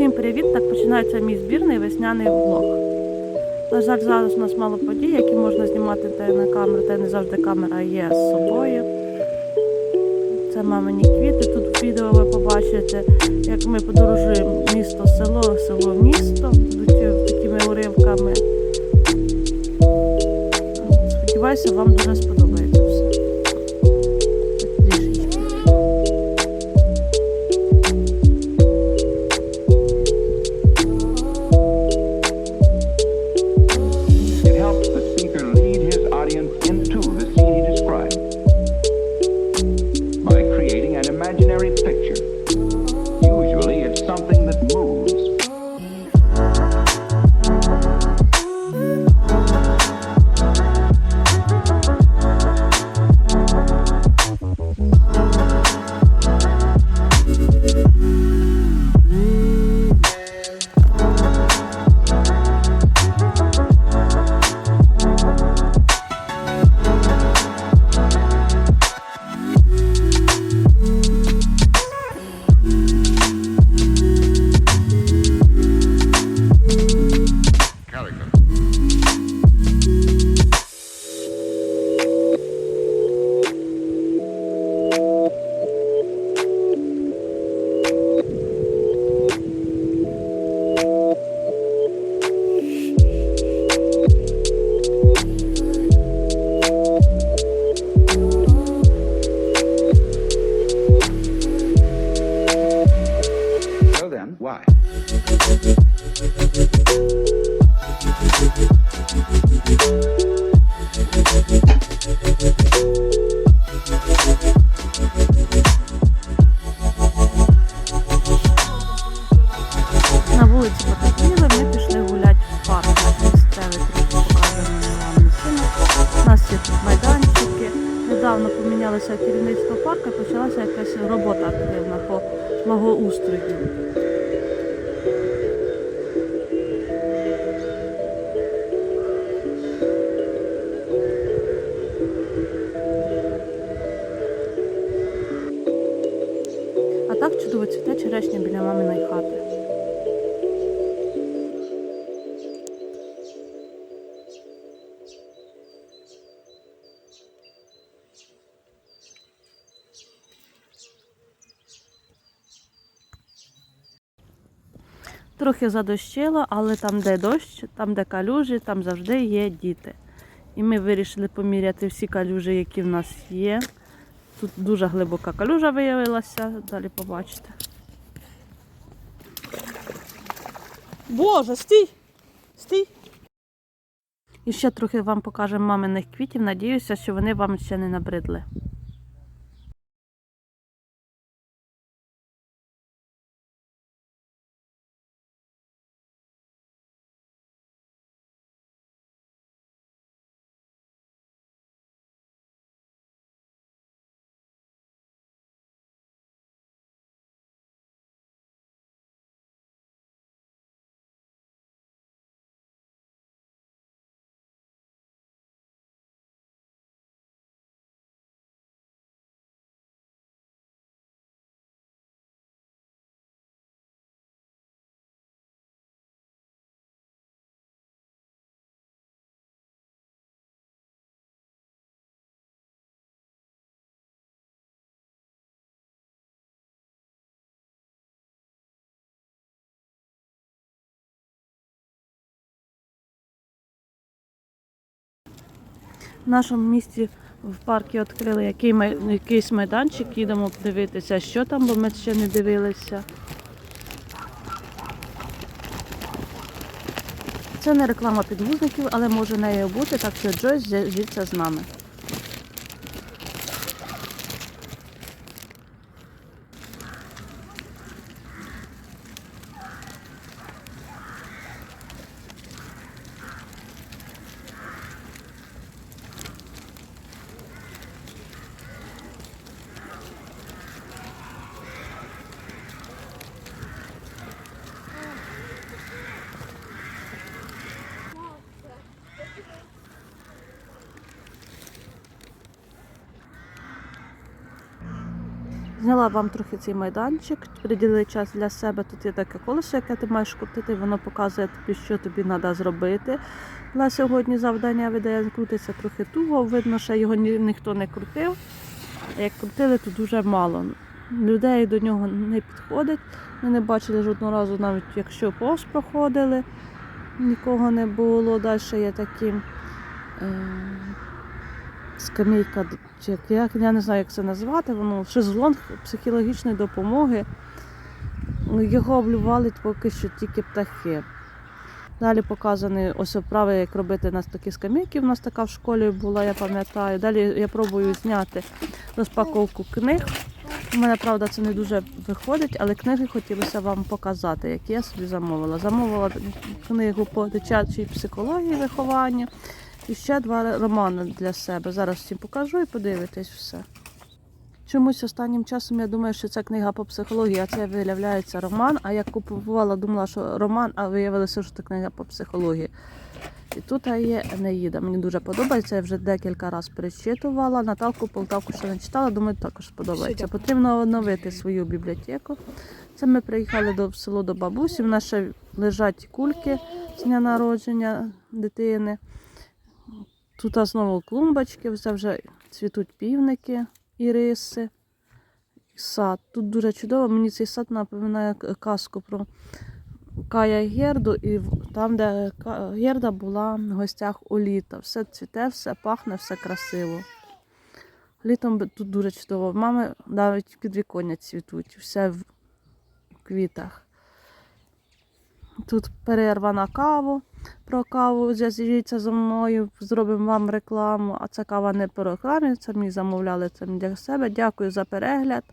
Усім привіт! Так починається мій збірний весняний влог. На жаль, зараз у нас мало подій, які можна знімати та на камеру, та не завжди камера є з собою. Це мамині квіти. Тут в відео ви побачите, як ми подорожуємо місто-село, why? На вулиці потепліли, ми пішли гуляти в парк. Місцевий трохи покажемо вам не. У нас є тут майданчики. Недавно помінялося керівництво парку почалася якась робота активна по благоустрою. Чудово цвіте черешня біля маминої хати. Трохи задощило, але там, де дощ, там, де калюжі, там завжди є діти. І ми вирішили поміряти всі калюжі, які в нас є. Тут дуже глибока калюжа виявилася, далі побачите. Боже, стій! Стій! І ще трохи вам покажемо маминих квітів. Надіюся, що вони вам ще не набридли. В нашому місті в парку відкрили якийсь майданчик, їдемо подивитися, що там, бо ми ще не дивилися. Це не реклама підвузників, але може нею бути, так що Джойс звідси з нами. Зняла вам трохи цей майданчик, приділили час для себе. Тут є таке колесо, яке ти маєш крутити, воно показує тобі, що тобі треба зробити. На сьогодні завдання видає крутиться трохи туго. Видно, що його ні, ніхто не крутив. Як крутили, то дуже мало. Людей до нього не підходить. Ми не бачили жодного разу, навіть якщо повз проходили, нікого не було. Далі є такі е, скамейка, чи як, я не знаю, як це назвати, воно шезлонг психологічної допомоги. Його облювали поки що тільки птахи. Далі показані ось вправи, як робити на такі скамейки. У нас така в школі була, я пам'ятаю. Далі я пробую зняти розпаковку книг. У мене, правда, це не дуже виходить, але книги хотілося вам показати, які я собі замовила. Замовила книгу по дитячій психології виховання і ще два романи для себе. Зараз всім покажу і подивитесь все. Чомусь останнім часом я думаю, що це книга по психології, а це виявляється роман. А я купувала, думала, що роман, а виявилося, що це книга по психології. І тут є Енеїда. Мені дуже подобається. Я вже декілька разів перечитувала. Наталку Полтавку ще не читала, думаю, також подобається. Потрібно оновити свою бібліотеку. Це ми приїхали до село до бабусі. В нас ще лежать кульки з дня народження дитини. Тут знову клумбочки, все вже цвітуть півники і риси. Сад. Тут дуже чудово. Мені цей сад напоминає казку про Кая Герду, і там, де Герда була в гостях у літа. Все цвіте, все пахне, все красиво. Літом тут дуже чудово. Мами навіть підвіконня цвітуть, все в квітах. Тут перерва на каву. Про каву зв'яжіться зі мною, зробимо вам рекламу. А це кава не по рекламі, це мені замовляли це для себе. Дякую за перегляд.